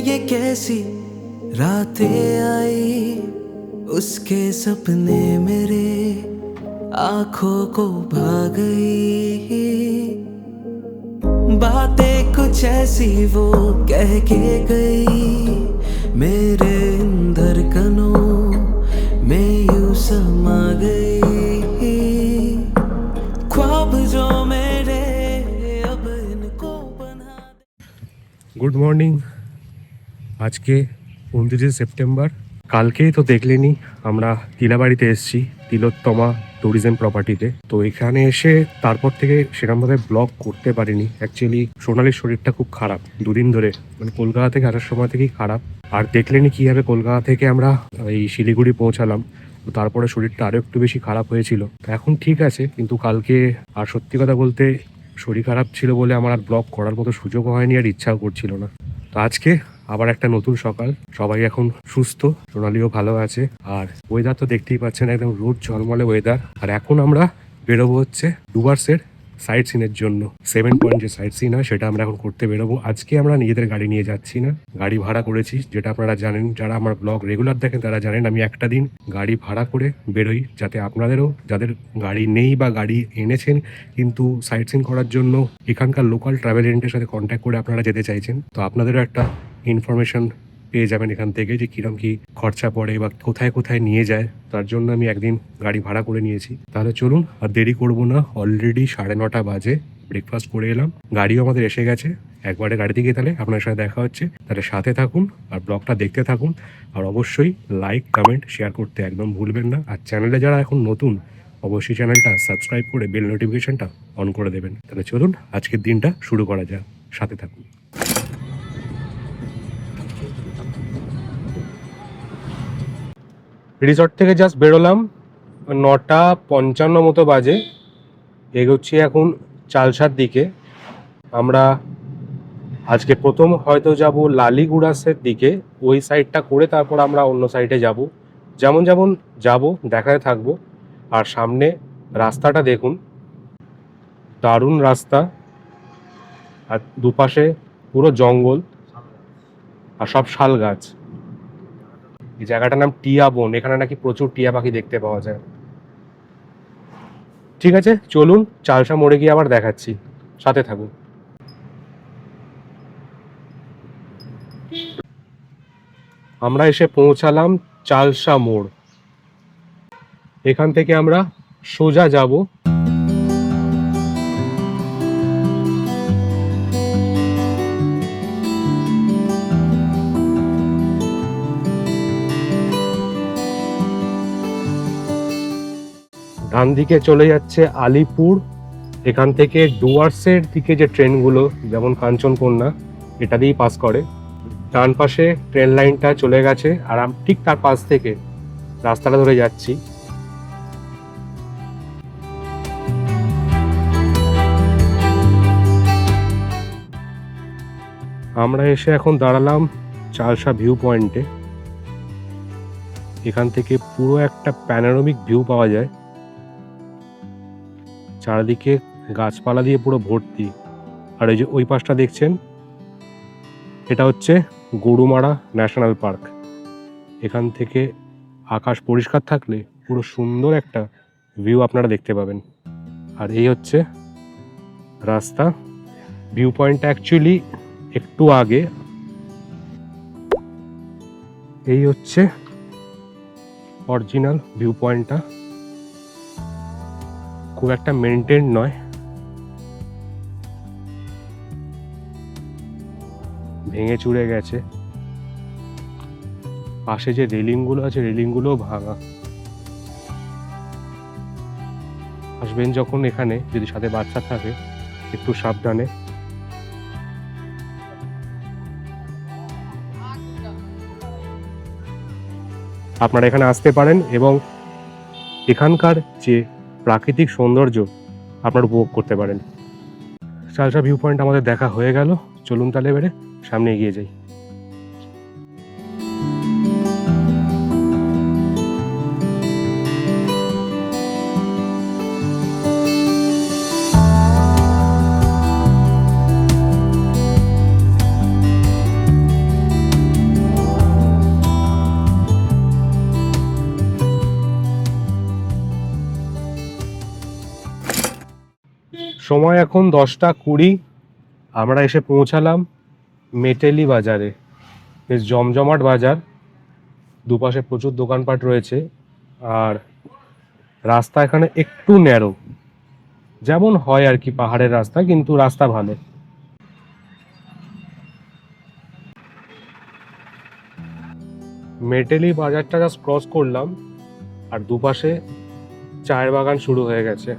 ये कैसी रातें आई उसके सपने मेरे आँखों को भा गई। बातें कुछ ऐसी वो कह के गई, मेरे अंदर कनों में यू समा गई। ख्वाब जो मेरे अब इनको बना गुड मॉर्निंग আজকে উনত্রিশে সেপ্টেম্বর। কালকেই তো দেখলেনি, আমরা তিলাবাড়িতে এসেছি, তিলোত্তমা ট্যুরিজম প্রপার্টিতে তো এখানে এসে তারপর থেকে সেরকমভাবে ব্লগ করতে পারিনি। অ্যাকচুয়ালি সোনালির শরীরটা খুব খারাপ, দুদিন ধরে। মানে কলকাতা থেকে আসার সময় থেকেই খারাপ। আর দেখলেনি কীভাবে কলকাতা থেকে আমরা এই শিলিগুড়ি পৌঁছালাম। তো তারপরে শরীরটা আরও একটু বেশি খারাপ হয়েছিল। তো এখন ঠিক আছে, কিন্তু কালকে আর সত্যি কথা বলতে শরীর খারাপ ছিল বলে আমার আর ব্লগ করার মতো সুযোগও হয়নি আর ইচ্ছাও করছিল না। তো আজকে আবার একটা নতুন সকাল। সবাই এখন সুস্থ, সোনালিও ভালো আছে। আর ওয়েদার তো দেখতেই পাচ্ছেন, একদম রোদ ঝলমলে ওয়েদার আর এখন আমরা বেরোবো হচ্ছে ডুবার্সের সাইট সিনের জন্য। সেভেন পয়েন্ট যে সাইট সিন হয়, সেটা আমরা এখন করতে বেরোবো। আজকে আমরা নিজেদের গাড়ি নিয়ে যাচ্ছি না। গাড়ি ভাড়া করেছি, যেটা আপনারা জানেন, যারা আমার ব্লগ রেগুলার দেখেন তারা জানেন, আমি একটা দিন গাড়ি ভাড়া করে বেরোই, যাতে আপনাদেরও, যাদের গাড়ি নেই বা গাড়ি এনেছেন, কিন্তু সাইট সিন করার জন্য এখানকার লোকাল ট্রাভেল এজেন্টের সাথে কন্ট্যাক্ট করে আপনারা যেতে চাইছেন। তো আপনাদেরও একটা ইনফরমেশন পেয়ে যাবেন এখান থেকে যে কিরম কি খরচা পড়ে বা কোথায় কোথায় নিয়ে যায়, তার জন্য আমি একদিন গাড়ি ভাড়া করে নিয়েছি। তাহলে চলুন আর দেরি করব না অলরেডি সাড়ে নটা বাজে ব্রেকফাস্ট করে এলাম। গাড়িও আমাদের এসে গেছে। একবারে গাড়িতে গিয়ে তাহলে আপনার সাথে দেখা হচ্ছে। তাহলে সাথে থাকুন আর ব্লগটা দেখতে থাকুন। আর অবশ্যই লাইক কমেন্ট শেয়ার করতে একদম ভুলবেন না। আর চ্যানেলে যারা এখন নতুন, অবশ্যই চ্যানেলটা সাবস্ক্রাইব করে বেল নোটিফিকেশনটা অন করে দেবেন। তাহলে চলুন আজকের দিনটা শুরু করা যাক। সাথে থাকুন। রিসর্ট থেকে জাস্ট বেরোলাম, নটা পঞ্চান্ন মতো বাজে। এগোচ্ছি এখন চালসার দিকে। আমরা আজকে প্রথম হয়তো যাব লালিগুড়াসের দিকে। ওই সাইডটা করে তারপর আমরা অন্য সাইডে যাব। যেমন যেমন যাব দেখাতে থাকব। আর সামনে রাস্তাটা দেখুন। দারুণ রাস্তা। আর দুপাশে পুরো জঙ্গল। আর সব শাল গাছ। এই জায়গাটার নাম টিয়া বন, এখানে নাকি প্রচুর টিয়া পাখি দেখতে পাওয়া যায়। ঠিক আছে, চলুন চালসা মোড়ে গিয়ে আবার দেখাচ্ছি। সাথে থাকুন। আমরা এসে পৌঁছালাম চালসা মোড়। এখান থেকে আমরা সোজা যাব ডান দিকে চলে যাচ্ছে আলিপুর। এখান থেকে ডুয়ার্সের দিকে যে ট্রেনগুলো, যেমন কাঞ্চনকন্যা, এটা দিয়েই পাস করে। ডান পাশে ট্রেন লাইনটা চলে গেছে আর ঠিক তার পাশ থেকে রাস্তাটা ধরে যাচ্ছি। আমরা এসে এখন দাঁড়ালাম চালসা ভিউ পয়েন্টে। এখান থেকে পুরো একটা প্যানোরামিক ভিউ পাওয়া যায়। চারিদিকে গাছপালা দিয়ে পুরো ভর্তি। আর এই যে ওই পাশটা দেখছেন? এটা হচ্ছে গরুমারা ন্যাশনাল পার্ক। এখান থেকে আকাশ পরিষ্কার থাকলে পুরো সুন্দর একটা ভিউ আপনারা দেখতে পাবেন। আর এই হচ্ছে রাস্তা। ভিউ পয়েন্টটা অ্যাকচুয়ালি একটু আগে। এই হচ্ছে অরিজিনাল ভিউ পয়েন্টটা। খুব একটা মেনটেন নয়। ভেঙে চুরে গেছে। পাশে যে রেলিংগুলো আছে, রেলিংগুলোও ভাঙা। আসবেন যখন এখানে, যদি সাথে বাচ্চা থাকে, একটু সাবধানে। আপনারা এখানে আসতে পারেন এবং এখানকার যে প্রাকৃতিক সৌন্দর্য আপনার উপভোগ করতে পারেন। চালসা ভিউ পয়েন্ট আমাদের দেখা হয়ে গেল। চলুন তাহলে বেড়ে সামনে এগিয়ে যাই। সময় এখন দশটা কুড়ি। আমরা এসে পৌঁছালাম মেটেলি বাজারে। বেশ জমজমাট বাজার। দুপাশে প্রচুর দোকানপাট রয়েছে। আর রাস্তা এখানে একটু ন্যারো যেমন হয় আর কি পাহাড়ের রাস্তা, কিন্তু রাস্তা ভালো। মেটেলি বাজারটা জাস্ট ক্রস করলাম। আর দুপাশে চায়ের বাগান শুরু হয়ে গেছে।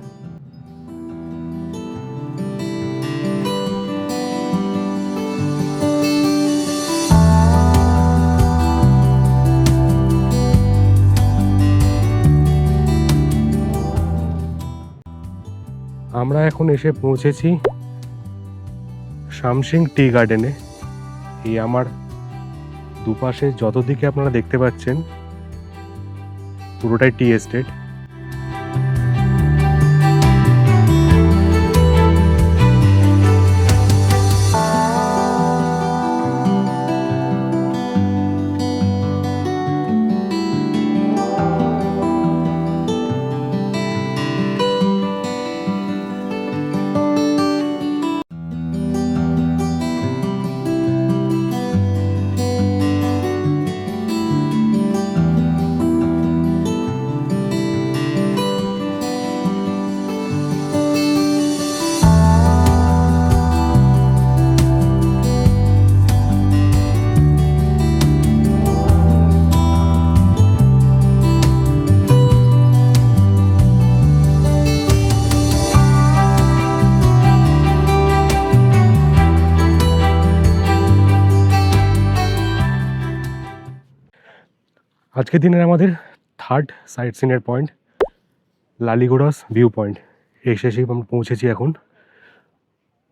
আমরা এখন এসে পৌঁছেছি শামসিং টি গার্ডেনে। এই আমার দুপাশে যত দিকে আপনারা দেখতে পাচ্ছেন, পুরোটাই টি এস্টেট। আজকের দিনের আমাদের থার্ড সাইট সিনের পয়েন্ট লালিগোড়াস ভিউ পয়েন্ট এসে এসেই আমরা পৌঁছেছি এখন।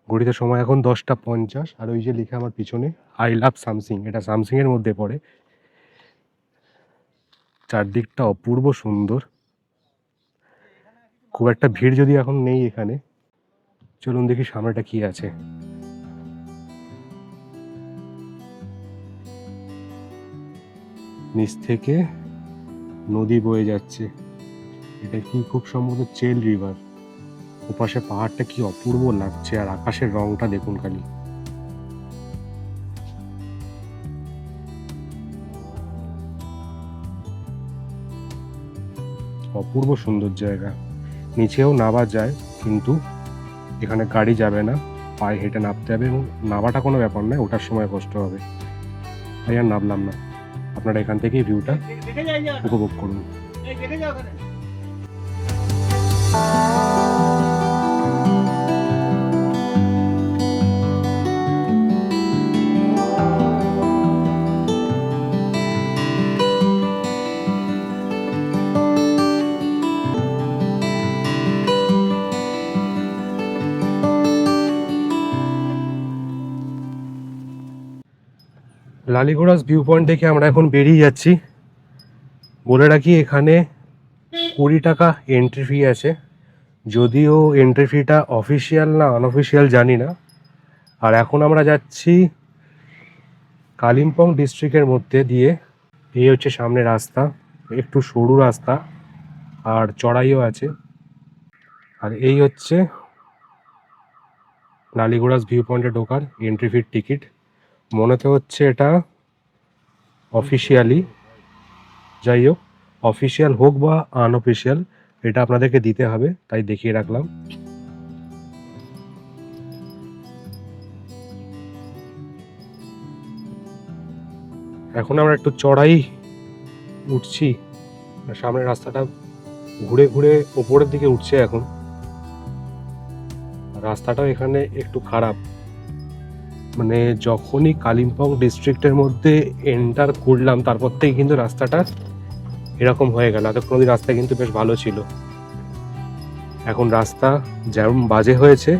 ঘড়িতে সময় এখন দশটা পঞ্চাশ, আর ওই যে লেখা আমার পিছনে আই লাভ সামসিং এটা সামসিংয়ের মধ্যে পড়ে। চারদিকটা অপূর্ব সুন্দর। খুব একটা ভিড় যদি এখন নেই এখানে, চলুন দেখি সামনেটা কি আছে। নিচ থেকে নদী বয়ে যাচ্ছে। এটা কি খুব সম্ভবত চেল রিভার? ওপাশে পাহাড়টা কি অপূর্ব লাগছে আর আকাশের রংটা দেখুন খালি। অপূর্ব সুন্দর জায়গা। নিচেও নামা যায়, কিন্তু এখানে গাড়ি যাবে না, পায়ে হেঁটে নামতে হবে এবং নামাটা কোনো ব্যাপার নয়, ওঠার সময় কষ্ট হবে। তাই আর নামলাম না। আপনারা এখান থেকে ভিউটা উপভোগ করুন। লালিগোড়াস ভিউ পয়েন্ট থেকে আমরা এখন বেরিয়ে যাচ্ছি। বলে রাখি, এখানে কুড়ি টাকা এন্ট্রি ফি আছে। যদিও এন্ট্রি ফিটা অফিসিয়াল না আনঅফিসিয়াল জানি না। আর এখন আমরা যাচ্ছি কালিম্পং ডিস্ট্রিক্টের মধ্যে দিয়ে। এই হচ্ছে সামনে রাস্তা, একটু সরু রাস্তা, আর চড়াইও আছে। আর এই হচ্ছে লালিগোড়াস ভিউ পয়েন্টে ঢোকার এন্ট্রি ফির টিকিট মনে তো হচ্ছে এটা অফিসিয়ালি যাই হোক অফিসিয়াল হোক বা আনঅফিসিয়াল এটা আপনাদেরকে দিতে হবে, তাই দেখিয়ে রাখলাম। এখন আমরা একটু চড়াই উঠছি সামনের রাস্তাটা ঘুরে ঘুরে ওপরের দিকে উঠছে এখন। রাস্তাটাও এখানে একটু খারাপ। মানে যখনই কালিম্পং ডিস্ট্রিক্টের মধ্যে এন্টার করলাম, তারপর থেকে কিন্তু রাস্তাটা এরকম হয়ে গেল। এতক্ষণ অব্দি রাস্তা কিন্তু বেশ ভালো ছিল। এখন রাস্তা যেমন বাজে হয়েছে,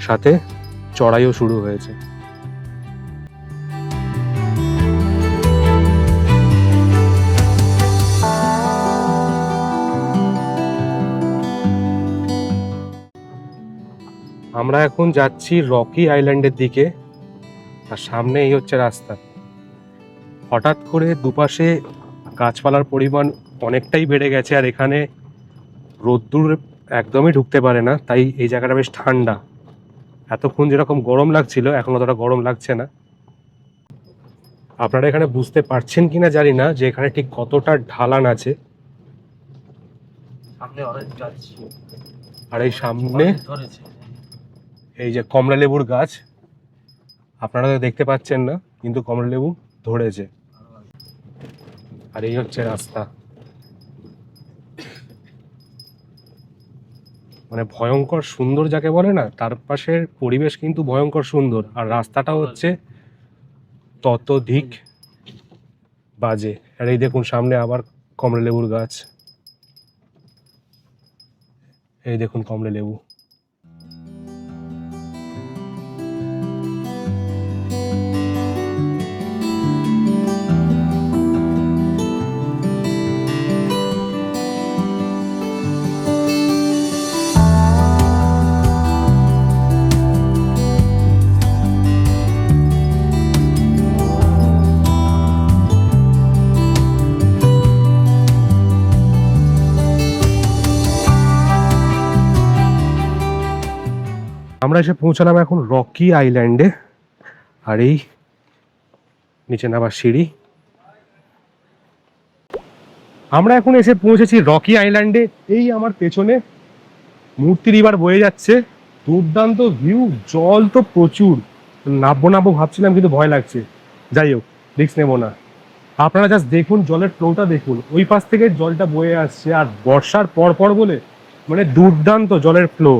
সাথে চড়াইও শুরু হয়েছে। আমরা এখন যাচ্ছি রকি আইল্যান্ডের দিকে আর সামনে এই হচ্ছে রাস্তা। হঠাৎ করে দুপাশে গাছপালার পরিমাণ অনেকটাই বেড়ে গেছে আর এখানে রোদ্দুর একদমই ঢুকতে পারে না তাই এই জায়গাটা বেশ ঠান্ডা। এতক্ষণ যেরকম গরম লাগছিল এখন অতটা গরম লাগছে না। আপনারা এখানে বুঝতে পারছেন কিনা জানি না যে এখানে ঠিক কতটা ঢালান আছে। আর এই সামনে ধরেছে। এই যে কমলা লেবুর গাছ, আপনারা তো দেখতে পাচ্ছেন না, কিন্তু কমলা লেবু ধরেছে। আর এই হচ্ছে রাস্তা। মানে ভয়ঙ্কর সুন্দর যাকে বলে না, তার পাশের পরিবেশ কিন্তু ভয়ঙ্কর সুন্দর। আর রাস্তাটা হচ্ছে ততধিক বাজে। আর এই দেখুন সামনে আবার কমলা লেবুর গাছ। এই দেখুন কমলা লেবু আমরা এসে পৌঁছালাম এখন রকি আইল্যান্ডে। আর এই নিচে নামার সিঁড়ি। আমরা এখন এসে পৌঁছেছি রকি আইল্যান্ডে। এই আমার পেছনে মূর্তি রিভার বয়ে যাচ্ছে। দুর্দান্ত ভিউ, জল তো প্রচুর। নাববো নাববো ভাবছিলাম, কিন্তু ভয় লাগছে। যাই হোক রিক্স নেব না। আপনারা জাস্ট দেখুন, জলের ফ্লোটা দেখুন। ওই পাশ থেকে জলটা বয়ে আসছে, আর বর্ষার পর পর বলে মানে দুর্দান্ত জলের ফ্লো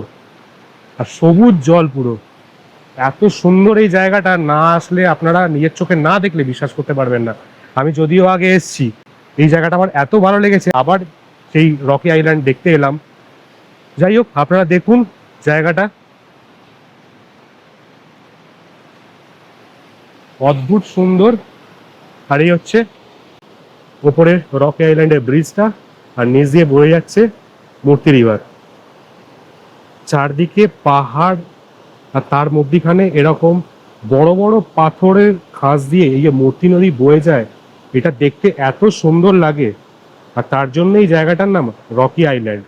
আর সবুজ জল পুরো। এত সুন্দর এই জায়গাটা না আসলে আপনারা নিজের চোখে না দেখলে বিশ্বাস করতে পারবেন না। আমি যদিও আগে এসছি, এই জায়গাটা আমার এত ভালো লেগেছে। আবার সেই রকি আইল্যান্ড দেখতে এলাম। যাই হোক, আপনারা দেখুন জায়গাটা। অদ্ভুত সুন্দর। আর এই হচ্ছে ওপরে রকি আইল্যান্ডের ব্রিজটা। আর নিচ দিয়ে বয়ে যাচ্ছে মূর্তি রিভার। চারদিকে পাহাড় আর তার মধ্যিখানে এরকম বড় বড় পাথরের খাঁজ দিয়ে এই যে মূর্তি নদী বয়ে যায়, এটা দেখতে এত সুন্দর লাগে। আর তার জন্য এই জায়গাটার নাম রকি আইল্যান্ড।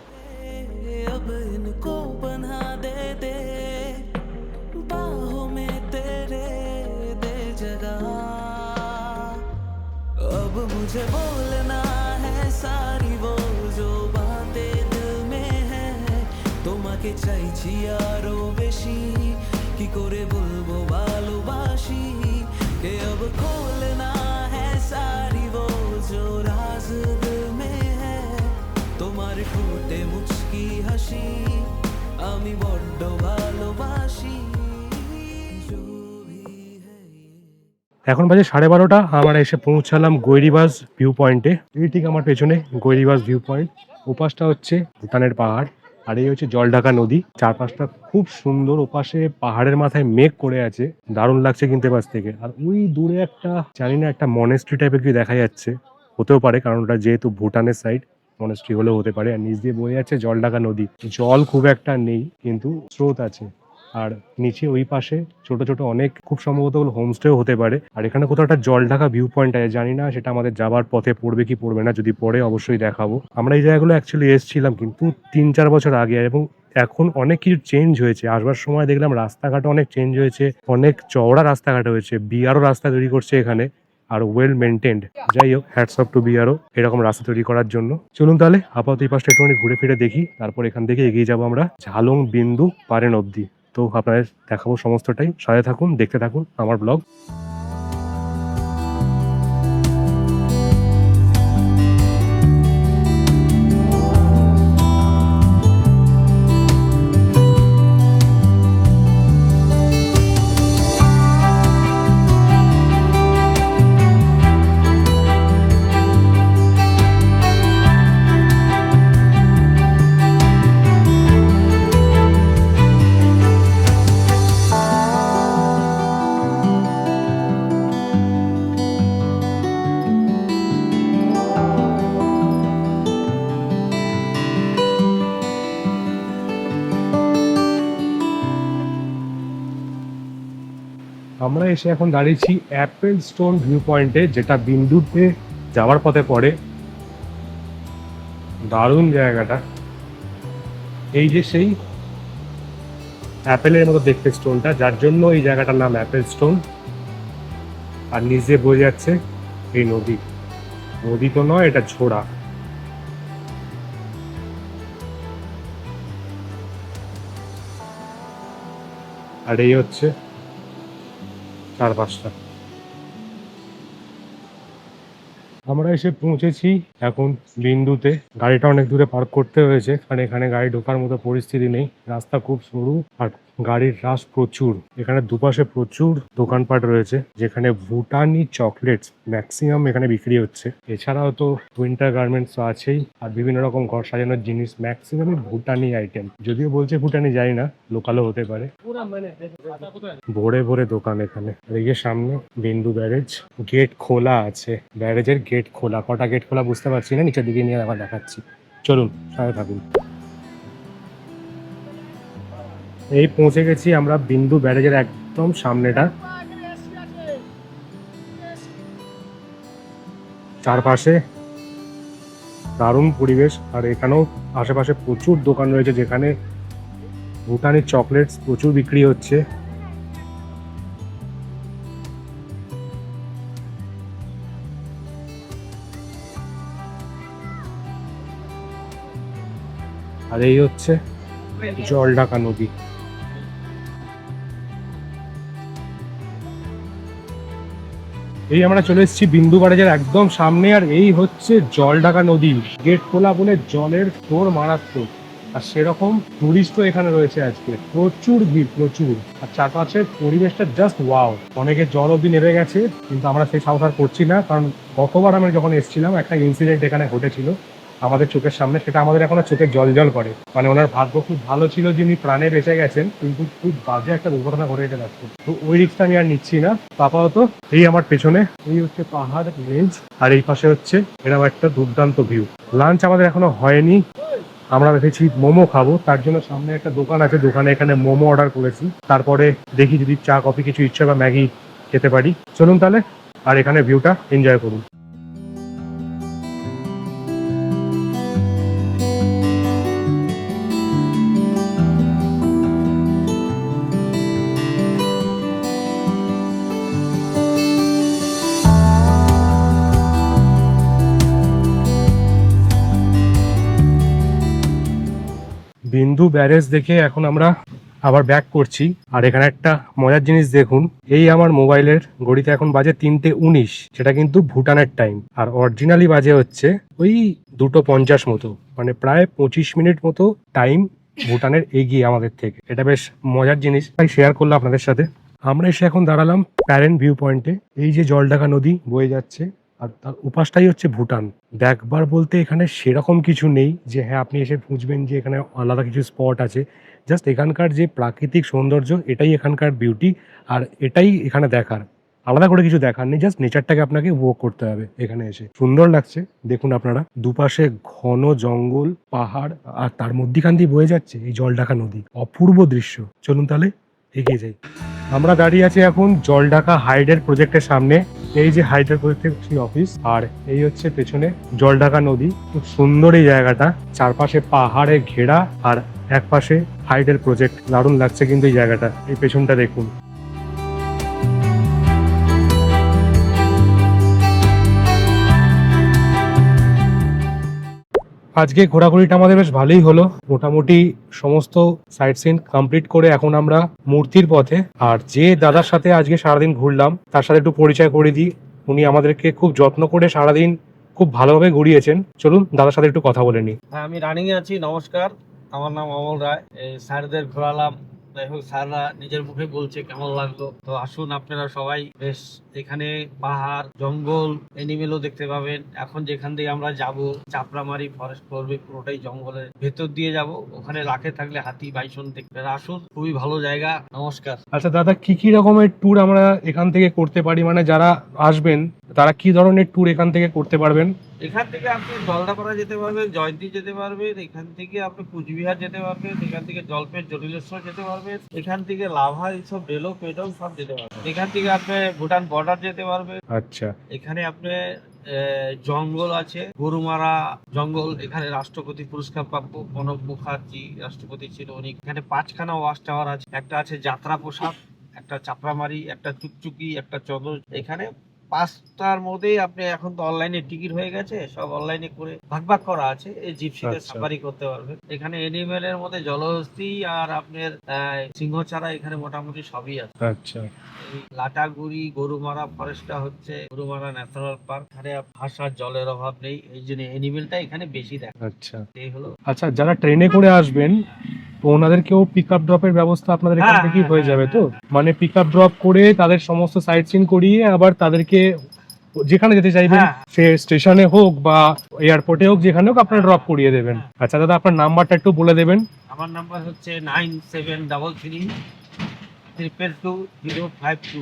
হাসি? আমি বড্ড ভালোবাসি। এখন বাজে সাড়ে বারোটা, আমার এসে পৌঁছালাম গৈরিবাস ভিউ পয়েন্টে এই ঠিক আমার পেছনে গৈরিবাস ভিউ পয়েন্ট ওপাশটা হচ্ছে ভুটানের পাহাড়, আর এই হচ্ছে জলঢাকা নদী। চারপাশটা খুব সুন্দর, ওপাশে পাহাড়ের মাথায় মেঘ করে আছে। দারুণ লাগছে কিন্তু এপাশ থেকে। আর ওই দূরে একটা, জানি না, একটা মনেস্ট্রি টাইপের কি দেখা যাচ্ছে। হতেও পারে, কারণ ওটা যেহেতু ভুটানের সাইড মনেস্ট্রি হলেও হতে পারে। আর নিচ দিয়ে বয়ে যাচ্ছে জলঢাকা নদী। জল খুব একটা নেই, কিন্তু স্রোত আছে। আর নিচে ওই পাশে ছোট ছোট অনেক, খুব সম্ভবত হোমস্টেও হতে পারে। আর এখানে কোথাও একটা জল ঢাকা ভিউ পয়েন্ট আছে, জানি না সেটা আমাদের যাবার পথে পড়বে কি পড়বে না, যদি পড়ে অবশ্যই দেখাবো। আমরা এই জায়গাগুলো অ্যাকচুয়ালি এসেছিলাম কিন্তু তিন চার বছর আগে এবং এখন অনেক কিছু চেঞ্জ হয়েছে। আসবার সময় দেখলাম রাস্তাঘাট অনেক চেঞ্জ হয়েছে, অনেক চওড়া রাস্তাঘাট হয়েছে, বিআরও রাস্তা তৈরি করছে এখানে। আর ওয়েল মেনটেন্ড যাই হোক হ্যাটস অফ টু বিআরও এরকম রাস্তা তৈরি করার জন্য। চলুন তাহলে, আপাতত এই পাশটা একটুখানি ঘুরে ফিরে দেখি, তারপর এখান থেকে এগিয়ে যাব আমরা ঝালং বিন্দু পারেন অবধি। তো আপনাদের দেখাবো সমস্তটাই। সাথে থাকুন, দেখতে থাকুন আমার ব্লগ আমরা এসে এখন দাঁড়িয়েছি অ্যাপেল স্টোন ভিউ পয়েন্টে যেটা বিন্দুতে যাওয়ার পথে পড়ে। দারুণ জায়গাটা। এই যে সেই অ্যাপেলের মতো দেখতে স্টোনটা যার জন্য এই জায়গাটার নাম অ্যাপেল স্টোন আর নিজে বয়ে যাচ্ছে এই নদী। নদী তো নয়, এটা ঝোড়া। আর এই হচ্ছে চারপাশটা আমরা এসে পৌঁছেছি এখন বিন্দুতে। গাড়িটা অনেক দূরে পার্ক করতে হয়েছে, কারণ এখানে গাড়ি ঢোকার মতো পরিস্থিতি নেই। রাস্তা খুব সরু আর গাড়ির রাস প্রচুর। এখানে দুপাশে প্রচুর দোকানপাট রয়েছে, যেখানে ভুটানি চকলেটস ম্যাক্সিমাম এখানে বিক্রি হচ্ছে। এছাড়াও তো উইন্টার গার্মেন্টস তো আছেই, আর বিভিন্ন রকম ঘর সাজানোর জিনিস ম্যাক্সিমামই ভুটানি আইটেম যদিও বলছে ভুটানি যাই না লোকালও হতে পারে। ভোরে ভোরে দোকান এখানে। এই সামনে বিন্দু ব্যারেজ গেট খোলা আছে। ব্যারেজের গেট খোলা, কটা গেট খোলা বুঝতে পারছি না, নিচের দিকে নিয়ে আবার দেখাচ্ছি। চলুন, সাথে থাকুন। এই পৌঁছে গেছি আমরা বিন্দু ব্যারেজের একদম সামনেটা। চারপাশে দারুণ পরিবেশ, আর এখানেও আশেপাশে প্রচুর দোকান রয়েছে যেখানে ভুটানের চকলেটস প্রচুর বিক্রি হচ্ছে। আর এই হচ্ছে জল ঢাকা নদী। এই আমরা চলে এসেছি বিন্দু বাড়াজের একদম সামনে, আর এই হচ্ছে জল ঢাকা নদী। গেট খোলা বলে জলের তোর মারাত্মক। আর সেরকম টুরিস্টও এখানে রয়েছে আজকে। প্রচুর ভিড়, প্রচুর। আর চারপাশের পরিবেশটা জাস্ট ওয়াও অনেকে জল অব্দি নেমে গেছে, কিন্তু আমরা সেই সাহস করছি না, কারণ গতবার আমি যখন এসেছিলাম, একটা ইনসিডেন্ট এখানে ঘটেছিল। আমাদের চোখের সামনে, সেটা আমাদের এখনও চোখে জল জল করে। মানে ওনার ভাগ্য খুব ভালো ছিল যে উনি প্রাণে বেঁচে গেছেন, কিন্তু খুব বাজে একটা দুর্ঘটনা ঘটে গেছে রাস্তা তো ওই রিক্সটা আমি আর নিচ্ছি না। আপাতত এই আমার পেছনে, এই হচ্ছে পাহাড় রেঞ্জ আর এই পাশে হচ্ছে এরকম একটা দুর্দান্ত ভিউ লাঞ্চ আমাদের এখনও হয়নি। আমরা ভেবেছি মোমো খাব, তার জন্য সামনে একটা দোকান আছে, দোকানে এখানে মোমো অর্ডার করেছি। তারপরে দেখি যদি চা, কফি কিছু ইচ্ছে বা ম্যাগি খেতে পারি। চলুন তাহলে, আর এখানে ভিউটা এনজয় করুন। বিন্দু ব্যারেজ দেখে এখন আমরা আবার ব্যাক করছি। আর এখানে একটা মজার জিনিস দেখুন, এই আমার মোবাইলের ঘড়িতে এখন বাজে তিনটে উনিশ, সেটা কিন্তু ভুটানের টাইম আর অরিজিনালি বাজে হচ্ছে ওই দুটো পঞ্চাশ মতো মানে প্রায় পঁচিশ মিনিট মতো টাইম ভুটানের এগিয়ে আমাদের থেকে। এটা বেশ মজার জিনিস। তাই শেয়ার করলাম আপনাদের সাথে। আমরা এসে এখন দাঁড়ালাম প্যারেন্ট ভিউ পয়েন্টে এই যে জলঢাকা নদী বয়ে যাচ্ছে আর তার উপাসটাই হচ্ছে ভুটান। দেখবার বলতে এখানে সেরকম কিছু নেই যে হ্যাঁ আপনি এসে বুঝবেন যে, এখানে আলাদা কিছু স্পট আছে। জাস্ট এখানকার যে প্রাকৃতিক সৌন্দর্য, এটাই এখানকার বিউটি আর এটাই এখানে দেখার। আলাদা করে কিছু দেখার নেই জাস্ট নেচারটাকে আপনাকে উপভোগ করতে হবে এখানে এসে। সুন্দর লাগছে, দেখুন আপনারা। দুপাশে ঘন জঙ্গল, পাহাড় আর তার মধ্যিখান দিয়ে বয়ে যাচ্ছে এই জলঢাকা নদী। অপূর্ব দৃশ্য। চলুন তাহলে এগিয়ে যাই। আমরা দাঁড়িয়ে আছি এখন জলঢাকা হাইডের প্রজেক্টের সামনে। এই যে হাইড্রো প্রজেক্টের অফিস আর এই হচ্ছে পেছনে জলঢাকা নদী। খুব সুন্দর এই জায়গাটা। চারপাশে পাহাড়ে ঘেরা আর এক পাশে হাইডেল প্রজেক্ট। দারুণ লাগছে কিন্তু এই জায়গাটা। এই পেছনটা দেখুন। আজকে ঘোরাঘুরিটা আমাদের বেশ ভালোই হলো। মোটামুটি সমস্ত সাইট সিন কমপ্লিট করে এখন আমরা মূর্তির পথে। আর যে দাদার সাথে আজকে সারাদিন ঘুরলাম, তার সাথে একটু পরিচয় করে দিই। উনি আমাদেরকে খুব যত্ন করে সারাদিন খুব ভালোভাবে ঘুরিয়েছেন। চলুন, দাদার সাথে একটু কথা বলে নিই। হ্যাঁ আমি রানিং এ আছি, নমস্কার। আমার নাম অমল রায়। স্যারদের ঘোরালাম যাই হোক, স্যাররা নিজের মুখে বলছে কেমন লাগল। তো আসুন আপনারা সবাই, বেশ, এখানে পাহাড়, জঙ্গল এনিমেলও দেখতে পাবেন। এখন যেখান দিয়ে আমরা যাব, চাপড়ামারি ফরেস্ট পড়বে, পুরোটাই জঙ্গলের ভেতর দিয়ে যাব। ওখানে রাখে থাকলে হাতি, বাইসন দেখতে আসুন, খুবই ভালো জায়গা, নমস্কার। আচ্ছা দাদা, কি কি রকমের ট্যুর আমরা এখান থেকে করতে পারি? মানে যারা আসবেন তারা কি ধরনের ট্যুর এখান থেকে করতে পারবেন? এখান থেকে আপনি জলদাপাড়া যেতে পারবেন জয়ন্তী যেতে পারবেন এখান থেকে আপনি কুচবিহার যেতে পারবেন এখান থেকে জলপেট জটিলেশ্বর যেতে পারবেন এখান থেকে লাভা এইসব বেলো পেটল সব যেতে পারবেন। এখান থেকে আপনি ভুটান বর্ডার যেতে পারবেন। আচ্ছা। এখানে আপনি জঙ্গল আছে গরুমারা জঙ্গল এখানে রাষ্ট্রপতি পুরস্কার প্রাপ্য প্রণব মুখার্জি রাষ্ট্রপতি ছিল উনি। এখানে পাঁচখানা ওয়াশ টাওয়ার আছে একটা আছে যাত্রা প্রসাদ একটা চাপড়ামারি একটা চুকচুকি একটা চন্দ্র এখানে পাঁচটার মধ্যেই আপনি এখন তো অনলাইনে টিকিট হয়ে গেছে সব অনলাইনে করে ভাগ ভাগ করা আছে এই জিপসিতে আচ্ছা। সাফারি করতে পারবেন এখানে এনিমেল এর মধ্যে জলহস্তি আর আপনার আহ, সিংহছাড়া এখানে মোটামুটি সবই আছে। আচ্ছা। লাটাগুড়ি গরুমারা ফরেস্টটা হচ্ছে গরুমারা ন্যাশনাল পার্ক এখানে ভাষার জলের অভাব নেই এই জন্য এনিমেলটা এখানে বেশি দেখা আচ্ছা। এই হলো। আচ্ছা যারা ট্রেনে করে আসবেন তো ওনাদেরকেও পিক আপ ড্রপের ব্যবস্থা আপনাদের এখান কি থেকেই হ্যাঁ, হয়ে যাবে হ্যাঁ, তো মানে পিক আপ ড্রপ করে তাদের সমস্ত সাইট সিন করিয়ে আবার তাদেরকে যেখানে যেতে চাইবেন হ্যাঁ। সে স্টেশনে হোক বা এয়ারপোর্টে হোক যেখানে হোক আপনারা ড্রপ করিয়ে দেবেন হ্যাঁ। আচ্ছা দাদা আপনার নাম্বারটা একটু বলে দেবেন আমার নাম্বার হচ্ছে nine seven double three triple two zero five two.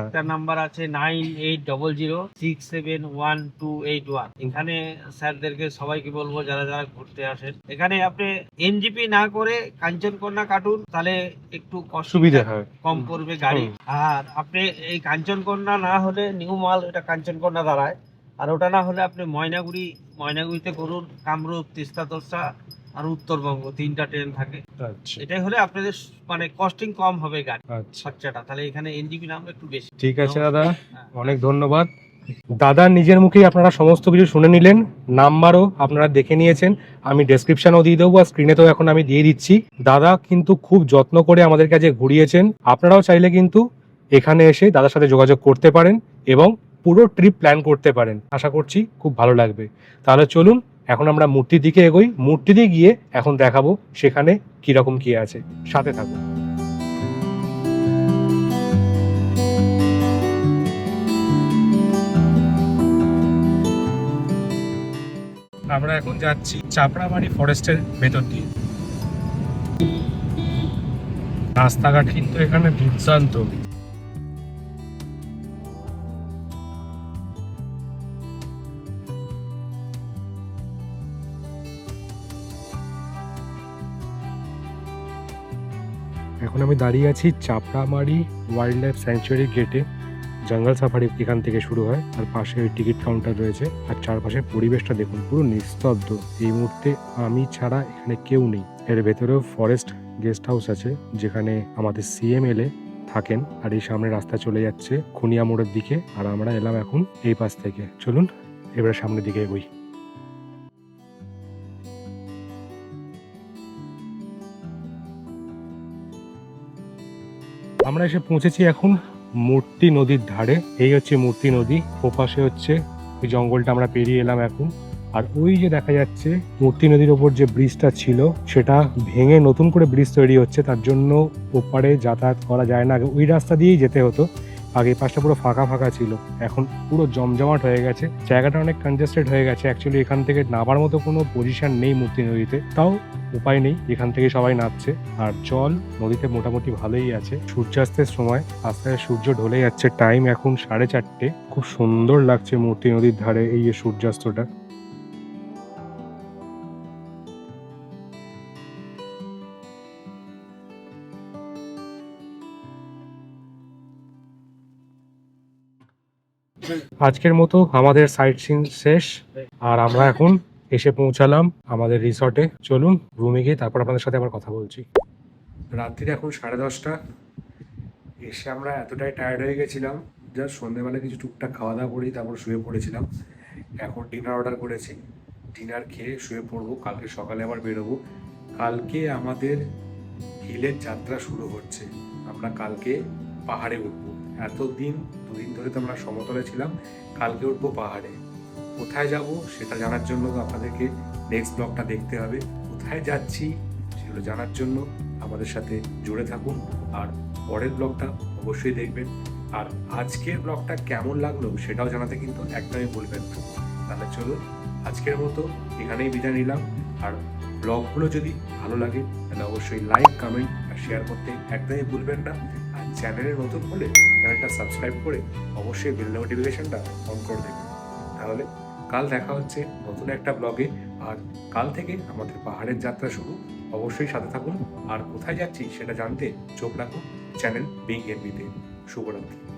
একটা নাম্বার আছে nine eight double zero six seven one two eight one এখানে স্যারদেরকে সবাইকে বলব যারা যারা ঘুরতে আসেন। এখানে আপনি এনজিপি না করে কাঞ্চনকন্যা কাটুন তাহলে একটু কষ্ট সুবিধা হয়। কম পড়বে গাড়ি। আর আপনি এই কাঞ্চনকন্যা না হলে নিউ মাল এটা কাঞ্চনকন্যা দাঁড়ায়। আর ওটা না হলে আপনি ময়নাগুড়ি ময়নাগুড়িতে করুন কামরূপ তিস্তা তোরসা আর উত্তরবঙ্গ তিনটা ট্রেন থাকে। আচ্ছা। এটাই হলে আপনাদের মানে কস্টিং কম হবে গাড়ি আচ্ছা। খরচাটা। তাহলে এখানে এনজিপি নাম একটু বেশি। ঠিক আছে দাদা। হ্যাঁ। অনেক ধন্যবাদ। দাদার নিজের মুখেই আপনারা সমস্ত কিছু শুনে নিলেন। নাম্বারও আপনারা দেখে নিয়েছেন। আমি ডেসক্রিপশনও দিয়ে দেবো আর স্ক্রিনেতেও এখন আমি দিয়ে দিচ্ছি। দাদা কিন্তু খুব যত্ন করে আমাদের কাছে ঘুরিয়েছেন। আপনারাও চাইলে কিন্তু এখানে এসে দাদার সাথে যোগাযোগ করতে পারেন এবং পুরো ট্রিপ প্ল্যান করতে পারেন। আশা করছি খুব ভালো লাগবে। তাহলে চলুন এখন আমরা মূর্তির দিকে এগোই। মূর্তিতে গিয়ে এখন দেখাবো সেখানে কীরকম কি আছে। সাথে থাকুন। আমরা এখন যাচ্ছি চাপড়ামারি ফরেস্টের ভেতর দিয়ে। রাস্তাঘাট কিন্তু এখানে দুর্দান্ত এখন আমি দাঁড়িয়ে আছি চাপড়ামারি ওয়াইল্ড লাইফ স্যাংচুয়ারি গেটে জঙ্গল সাফারি এখান থেকে শুরু হয় আর পাশে ওই টিকিট কাউন্টার রয়েছে। আর চারপাশের পরিবেশটা দেখুন, পুরো নিস্তব্ধ। এই মুহূর্তে আমি ছাড়া এখানে কেউ নেই। এর ভেতরেও ফরেস্ট গেস্ট হাউস আছে, যেখানে আমাদের সিএম এলে থাকেন। আর এই সামনে রাস্তা চলে যাচ্ছে খুনিয়া মোড়ের দিকে। আর আমরা এলাম এখন এই পাশ থেকে। চলুন, এবারে সামনের দিকে এগোই। আমরা এসে পৌঁছেছি এখন মূর্তি নদীর ধারে। এই হচ্ছে মূর্তি নদী, ওপাশে হচ্ছে ওই জঙ্গলটা আমরা পেরিয়ে এলাম এখন। আর ওই যে দেখা যাচ্ছে, মূর্তি নদীর ওপর যে ব্রিজটা ছিল, সেটা ভেঙে নতুন করে ব্রিজ তৈরি হচ্ছে। তার জন্য ওপারে যাতায়াত করা যায় না। ওই রাস্তা দিয়েই যেতে হতো। আগে পাশটা পুরো ফাঁকা ফাঁকা ছিল। এখন পুরো জমজমাট হয়ে গেছে। জায়গাটা অনেক কনজেস্টেড হয়ে গেছে। অ্যাকচুয়ালি এখান থেকে নামার মতো কোনো পজিশন নেই মূর্তি নদীতে। তাও উপায় নেই। এখান থেকে সবাই নামছে। আর জল নদীতে মোটামুটি ভালোই আছে। সূর্যাস্তের সময় আস্তে আস্তে সূর্য ঢলে যাচ্ছে। টাইম এখন সাড়ে চারটে। খুব সুন্দর লাগছে মূর্তি নদীর ধারে এই যে সূর্যাস্তটা। আজকের মতো আমাদের সাইট সিন শেষ। আর আমরা এখন এসে পৌঁছালাম আমাদের রিসর্টে চলুন রুমে গিয়ে তারপর আপনাদের সাথে আবার কথা বলছি। রাত্রির এখন সাড়ে দশটা। এসে আমরা এতটাই টায়ার্ড হয়ে গেছিলাম। জাস্ট সন্ধ্যেবেলা কিছু টুকটাক খাওয়া দাওয়া করেই তারপর শুয়ে পড়েছিলাম। এখন ডিনার অর্ডার করেছি। ডিনার খেয়ে শুয়ে পড়ব। কালকে সকালে আবার বেরোবো। কালকে আমাদের হিলের যাত্রা শুরু হচ্ছে। আমরা কালকে পাহাড়ে উঠবো। এতদিন, দুদিন ধরে তো আমরা সমতলে ছিলাম, কালকে উঠবো পাহাড়ে। কোথায় যাব সেটা জানার জন্য আপনাদেরকে নেক্সট ব্লগটা দেখতে হবে। কোথায় যাচ্ছি সেগুলো জানার জন্য আমাদের সাথে জুড়ে থাকুন। আর পরের ব্লগটা অবশ্যই দেখবেন। আর আজকের ব্লগটা কেমন লাগল সেটাও জানাতে কিন্তু একদমই বলবেন তাহলে চলুন, আজকের মতো এখানেই বিদায় নিলাম। আর ব্লগগুলো যদি ভালো লাগে, তাহলে অবশ্যই লাইক কমেন্ট আর শেয়ার করতে একদমই ভুলবেন না। চ্যানেলে নতুন হলে চ্যানেলটা সাবস্ক্রাইব করে অবশ্যই বেল নোটিফিকেশনটা অন করে দেবেন তাহলে কাল দেখা হচ্ছে নতুন একটা ব্লগে। আর কাল থেকে আমাদের পাহাড়ের যাত্রা শুরু। অবশ্যই সাথে থাকুন। আর কোথায় যাচ্ছি সেটা জানতে চোখ রাখুন চ্যানেল বিং এমবিতে শুভরাত্রি।